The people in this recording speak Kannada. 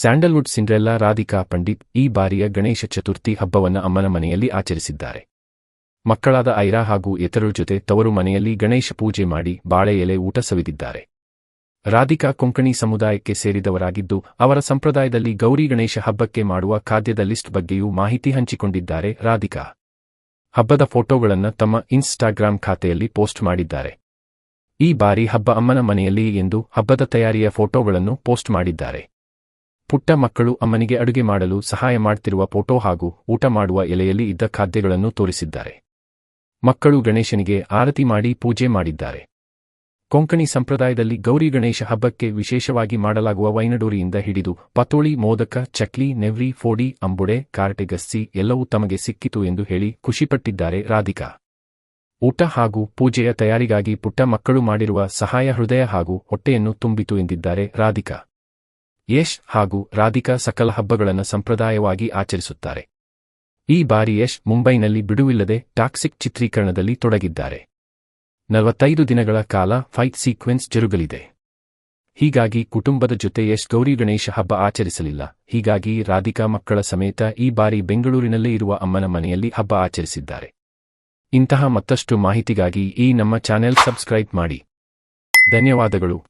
ಸ್ಯಾಂಡಲ್ವುಡ್ ಸಿಂಡ್ರೆಲ್ಲಾ ರಾಧಿಕಾ ಪಂಡಿತ್ ಈ ಬಾರಿಯ ಗಣೇಶ ಚತುರ್ಥಿ ಹಬ್ಬವನ್ನು ಅಮ್ಮನ ಮನೆಯಲ್ಲಿ ಆಚರಿಸಿದ್ದಾರೆ. ಮಕ್ಕಳಾದ ಐರಾ ಹಾಗೂ ಇತರರ ಜೊತೆ ತವರು ಮನೆಯಲ್ಲಿ ಗಣೇಶ ಪೂಜೆ ಮಾಡಿ ಬಾಳೆ ಎಲೆ ಊಟ ಸವಿದಿದ್ದಾರೆ. ರಾಧಿಕಾ ಕೊಂಕಣಿ ಸಮುದಾಯಕ್ಕೆ ಸೇರಿದವರಾಗಿದ್ದು, ಅವರ ಸಂಪ್ರದಾಯದಲ್ಲಿ ಗೌರಿ ಗಣೇಶ ಹಬ್ಬಕ್ಕೆ ಮಾಡುವ ಖಾದ್ಯದ ಲಿಸ್ಟ್ ಬಗ್ಗೆಯೂ ಮಾಹಿತಿ ಹಂಚಿಕೊಂಡಿದ್ದಾರೆ ರಾಧಿಕಾ. ಹಬ್ಬದ ಫೋಟೋಗಳನ್ನು ತಮ್ಮ ಇನ್ಸ್ಟಾಗ್ರಾಂ ಖಾತೆಯಲ್ಲಿ ಪೋಸ್ಟ್ ಮಾಡಿದ್ದಾರೆ. ಈ ಬಾರಿ ಹಬ್ಬ ಅಮ್ಮನ ಮನೆಯಲ್ಲಿ ಎಂದು ಹಬ್ಬದ ತಯಾರಿಯ ಫೋಟೋಗಳನ್ನು ಪೋಸ್ಟ್ ಮಾಡಿದ್ದಾರೆ. ಪುಟ್ಟ ಮಕ್ಕಳು ಅಮ್ಮನಿಗೆ ಅಡುಗೆ ಮಾಡಲು ಸಹಾಯ ಮಾಡ್ತಿರುವ ಫೋಟೋ ಹಾಗೂ ಊಟ ಮಾಡುವ ಎಲೆಯಲ್ಲಿ ಇದ್ದ ಖಾದ್ಯಗಳನ್ನು ತೋರಿಸಿದ್ದಾರೆ. ಮಕ್ಕಳು ಗಣೇಶನಿಗೆ ಆರತಿ ಮಾಡಿ ಪೂಜೆ ಮಾಡಿದ್ದಾರೆ. ಕೊಂಕಣಿ ಸಂಪ್ರದಾಯದಲ್ಲಿ ಗೌರಿ ಗಣೇಶ ಹಬ್ಬಕ್ಕೆ ವಿಶೇಷವಾಗಿ ಮಾಡಲಾಗುವ ವೈನಡೋರಿಯಿಂದ ಹಿಡಿದು ಪತೋಳಿ, ಮೋದಕ, ಚಕ್ಲಿ, ನೆವ್ರಿ, ಫೋಡಿ, ಅಂಬುಡೆ ಕಾರ್ಟೆಗಸ್ಸಿ ಎಲ್ಲವೂ ತಮಗೆ ಸಿಕ್ಕಿತು ಎಂದು ಹೇಳಿ ಖುಷಿಪಟ್ಟಿದ್ದಾರೆ ರಾಧಿಕಾ. ಊಟ ಹಾಗೂ ಪೂಜೆಯ ತಯಾರಿಗಾಗಿ ಪುಟ್ಟ ಮಕ್ಕಳು ಮಾಡಿರುವ ಸಹಾಯ ಹೃದಯ ಹಾಗೂ ಹೊಟ್ಟೆಯನ್ನು ತುಂಬಿತು ಎಂದಿದ್ದಾರೆ ರಾಧಿಕಾ. ಯಶ್ ಹಾಗೂ ರಾಧಿಕಾ ಸಕಲ ಹಬ್ಬಗಳನ್ನು ಸಂಪ್ರದಾಯವಾಗಿ ಆಚರಿಸುತ್ತಾರೆ. ಈ ಬಾರಿ ಯಶ್ ಮುಂಬೈನಲ್ಲಿ ಬಿಡುವಿಲ್ಲದೆ ಟಾಕ್ಸಿಕ್ ಚಿತ್ರೀಕರಣದಲ್ಲಿ ತೊಡಗಿದ್ದಾರೆ. ನಲವತ್ತೈದು ದಿನಗಳ ಕಾಲ ಫೈಟ್ ಸೀಕ್ವೆನ್ಸ್ ಜರುಗಲಿದೆ. ಹೀಗಾಗಿ ಕುಟುಂಬದ ಜೊತೆ ಯಶ್ ಗೌರಿ ಗಣೇಶ ಹಬ್ಬ ಆಚರಿಸಲಿಲ್ಲ. ಹೀಗಾಗಿ ರಾಧಿಕಾ ಮಕ್ಕಳ ಸಮೇತ ಈ ಬಾರಿ ಬೆಂಗಳೂರಿನಲ್ಲೇ ಇರುವ ಅಮ್ಮನ ಮನೆಯಲ್ಲಿ ಹಬ್ಬ ಆಚರಿಸಿದ್ದಾರೆ. ಇಂತಹ ಮತ್ತಷ್ಟು ಮಾಹಿತಿಗಾಗಿ ಈ ನಮ್ಮ ಚಾನೆಲ್ ಸಬ್ಸ್ಕ್ರೈಬ್ ಮಾಡಿ. ಧನ್ಯವಾದಗಳು.